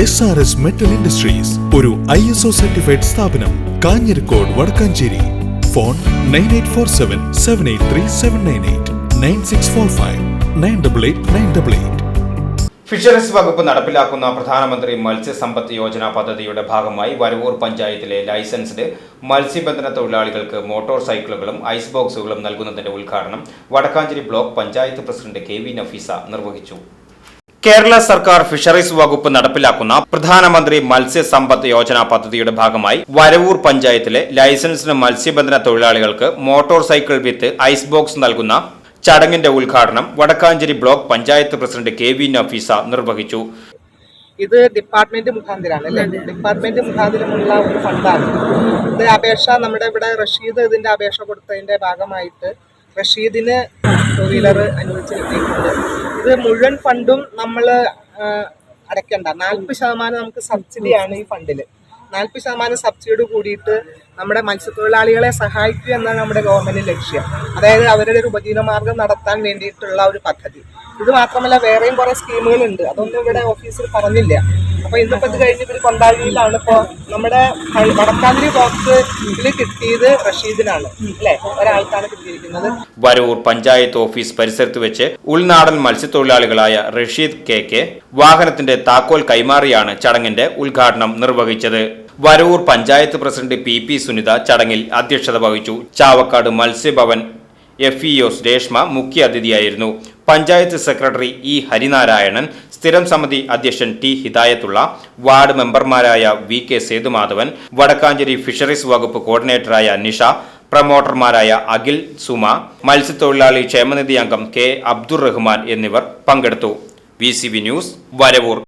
S R S metal industries ഒരു I S O certified സ്ഥാപനം Kanjirakode Vadakkanchery. Phone nine eight four seven seven eight three seven nine eight nine six four five nine double eight nine double eight fisheries വകുപ്പ് നടപ്പിലാക്കുന്ന പ്രധാനമന്ത്രി മത്സ്യസമ്പത്ത് യോജന പദ്ധതിയുടെ ഭാഗമായി വരവൂർ പഞ്ചായത്തിലെ licensed മത്സ്യബന്ധന തൊഴിലാളികൾക്ക് മോട്ടോർ സൈക്കിളുകളും ഐസ് ബോക്സുകളും നൽകുന്നതിന്റെ ഉദ്ഘാടനം Vadakkanchery block panchayat president K V Nafeesa നിർവഹിച്ചു. കേരള സർക്കാർ ഫിഷറീസ് വകുപ്പ് നടപ്പിലാക്കുന്ന പ്രധാനമന്ത്രി മത്സ്യസമ്പത്ത് യോജന പദ്ധതിയുടെ ഭാഗമായി വരവൂർ പഞ്ചായത്തിലെ ലൈസൻസിന് മത്സ്യബന്ധന തൊഴിലാളികൾക്ക് motor cycle with ice box നൽകുന്ന ചടങ്ങിന്റെ ഉദ്ഘാടനം Vadakkanchery block panchayat president K V Nafeesa നിർവഹിച്ചു. ഇത് ഡിപ്പാർട്ട്മെന്റ് മുഖാന്തിരാണ് അല്ലേ? ഡിപ്പാർട്ട്മെന്റ് മുഖാന്തരമുള്ള ഒരു ഫണ്ടാണ്. ഇത് അപേക്ഷ നമ്മുടെ ഇവിടെ റഷീദ് ഇതിന്റെ അപേക്ഷ കൊടുത്തതിന്റെ ഭാഗമായിട്ട് റഷീദിന് ടൂ വീലർ അനുവദിച്ച് കിട്ടിയിട്ടുണ്ട് ഇത് മുഴുവൻ ഫണ്ടും നമ്മൾ അടയ്ക്കണ്ട. നാൽപ്പത് ശതമാനം നമുക്ക് സബ്സിഡിയാണ് ഈ ഫണ്ടിൽ നാൽപ്പത് ശതമാനം സബ്സിഡിയോട് കൂടിയിട്ട് നമ്മുടെ മത്സ്യത്തൊഴിലാളികളെ സഹായിക്കുക എന്നാണ് നമ്മുടെ ഗവൺമെന്റ് ലക്ഷ്യം. അതായത് അവരുടെ ഒരു ഉപജീവനമാർഗം നടത്താൻ വേണ്ടിയിട്ടുള്ള ഒരു പദ്ധതി. ഇത് മാത്രമല്ല വേറെയും കുറെ സ്കീമുകളുണ്ട്. അതൊന്നും ഇവിടെ ഓഫീസിൽ പറഞ്ഞില്ല. അപ്പൊ ഇന്നിപ്പോ ഇത് കഴിഞ്ഞ് ഇവർ കൊണ്ടാടിയിലാണ് ഇപ്പൊ നമ്മുടെ വടക്കാതിരി ബോക്സ് ഇതിൽ കിട്ടിയത് റഷീദിനാണ് അല്ലെ? ഒരാൾക്കാണ് കിട്ടിയിരിക്കുന്നത്. വരൂർ പഞ്ചായത്ത് ഓഫീസ് പരിസരത്ത് വെച്ച് ഉൾനാടൻ മത്സ്യത്തൊഴിലാളികളായ റഷീദ് കെ കെ വാഹനത്തിന്റെ താക്കോൽ കൈമാറിയാണ് ചടങ്ങിന്റെ ഉദ്ഘാടനം നിർവഹിച്ചത്. Varoor panchayat president P P Sunitha ചടങ്ങിൽ അധ്യക്ഷത വഹിച്ചു. ചാവക്കാട് മത്സ്യഭവൻ എഫ് രേഷ്മ മുഖ്യ അതിഥിയായിരുന്നു. പഞ്ചായത്ത് സെക്രട്ടറി ഇ ഹരിനാരായണൻ സ്ഥിരം സമിതി അധ്യക്ഷൻ ടി ഹിദായത്തുള്ള വാർഡ് മെമ്പർമാരായ V K Sethumadhavan Vadakkanchery fisheries വകുപ്പ് കോർഡിനേറ്ററായ നിഷ പ്രമോട്ടർമാരായ അഖിൽ സുമ മത്സ്യത്തൊഴിലാളി ക്ഷേമനിധി അംഗം കെ അബ്ദുർ റഹ്മാൻ എന്നിവർ പങ്കെടുത്തു. V news Varavoor.